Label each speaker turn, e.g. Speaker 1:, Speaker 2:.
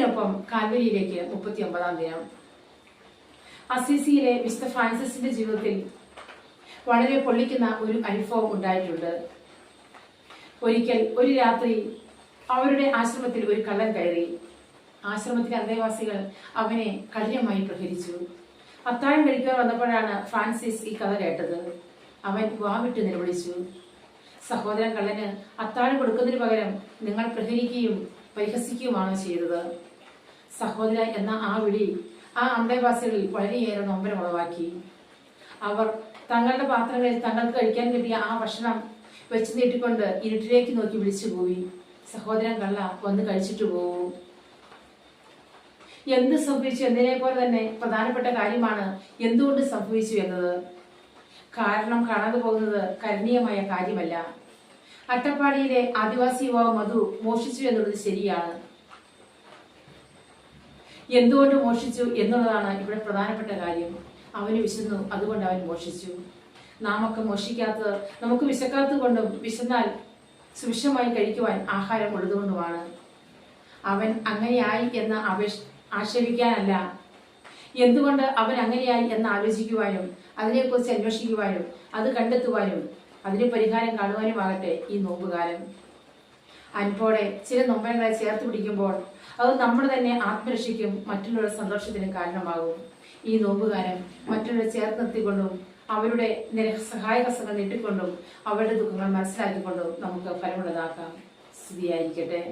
Speaker 1: ക്രിസ്തുവിനൊപ്പം കാൽവരിയിലേക്ക് മുപ്പത്തി ഒമ്പതാം ദിനം. അസീസിയിലെ മിസ്റ്റർ ഫ്രാൻസിസിന്റെ ജീവിതത്തിൽ വളരെ പൊള്ളിക്കുന്ന ഒരു അനുഭവം ഉണ്ടായിട്ടുണ്ട്. ഒരിക്കൽ ഒരു രാത്രി അവരുടെ ആശ്രമത്തിൽ ഒരു കള്ളൻ കയറി. ആശ്രമത്തിലെ അന്തേവാസികൾ അവനെ കഠിനമായി പ്രഹരിച്ചു. അത്താഴം കഴിക്കാൻ വന്നപ്പോഴാണ് ഫ്രാൻസിസ് ഈ കഥ കേട്ടത്. അവൻ വാവിട്ട് നിലവിളിച്ചു. സഹോദരൻ കള്ളന് അത്താഴം കൊടുക്കുന്നതിന് പകരം നിങ്ങൾ പ്രഹരിക്കുകയും പരിഹസിക്കുകയുമാണ് ചെയ്തത്. സഹോദര എന്ന ആ വിളി ആ അന്തേവാസികളിൽ വളരെയേറെ നൊമ്പരമുളവാക്കി. അവർ തങ്ങളുടെ പാത്രങ്ങളിൽ തങ്ങൾക്ക് കഴിക്കാൻ കിട്ടിയ ആ ഭക്ഷണം വെച്ച് നീട്ടിക്കൊണ്ട് ഇരുട്ടിലേക്ക് നോക്കി വിളിച്ചു പോയി സഹോദരൻ കള്ള വന്ന് കഴിച്ചിട്ട് പോകൂ എന്ത് സംഭവിച്ചു എന്നതിനെ പോലെ തന്നെ പ്രധാനപ്പെട്ട കാര്യമാണ് എന്തുകൊണ്ട് സംഭവിച്ചു എന്നത്. കാരണം കാണാതെ പോകുന്നത് കരണീയമായ കാര്യമല്ല. അട്ടപ്പാടിയിലെ ആദിവാസി യുവാവ് മധു മോഷിച്ചു എന്നുള്ളത് ശരിയാണ്. എന്തുകൊണ്ട് മോഷിച്ചു എന്നുള്ളതാണ് ഇവിടെ പ്രധാനപ്പെട്ട കാര്യം. അവന് വിശന്നു അതുകൊണ്ട് അവൻ മോഷിച്ചു നാം ഒക്കെ മോഷിക്കാത്തത് നമുക്ക് വിശക്കാത്തത് കൊണ്ടും വിശന്നാൽ സുവിശമായി കഴിക്കുവാൻ ആഹാരം ഉള്ളതുകൊണ്ടുമാണ്. അവൻ അങ്ങനെയായി എന്ന് അപേക്ഷ ആക്ഷേപിക്കാനല്ല. എന്തുകൊണ്ട് അവൻ അങ്ങനെയായി എന്ന് ആലോചിക്കുവാനും അതിനെക്കുറിച്ച് അന്വേഷിക്കുവാനും അത് കണ്ടെത്തുവാനും അതിന് പരിഹാരം കാണുവാനുമാകട്ടെ ഈ നോമ്പുകാലം. അൻപോടെ ചില നൊമ്പരങ്ങളെ ചേർത്ത് പിടിക്കുമ്പോൾ അത് നമ്മൾ തന്നെ ആത്മരക്ഷയ്ക്കും മറ്റുള്ളവരുടെ സന്തോഷത്തിനും കാരണമാകും. ഈ നോമ്പുകാരം മറ്റുള്ളവരെ ചേർത്ത് നിർത്തിക്കൊണ്ടും അവരുടെ നിരസഹായകസങ്ങൾ നീട്ടിക്കൊണ്ടും അവരുടെ ദുഃഖങ്ങൾ മനസ്സിലാക്കിക്കൊണ്ടും നമുക്ക് ഫലമുള്ളതാക്കാം. സ്ഥിതിയായിരിക്കട്ടെ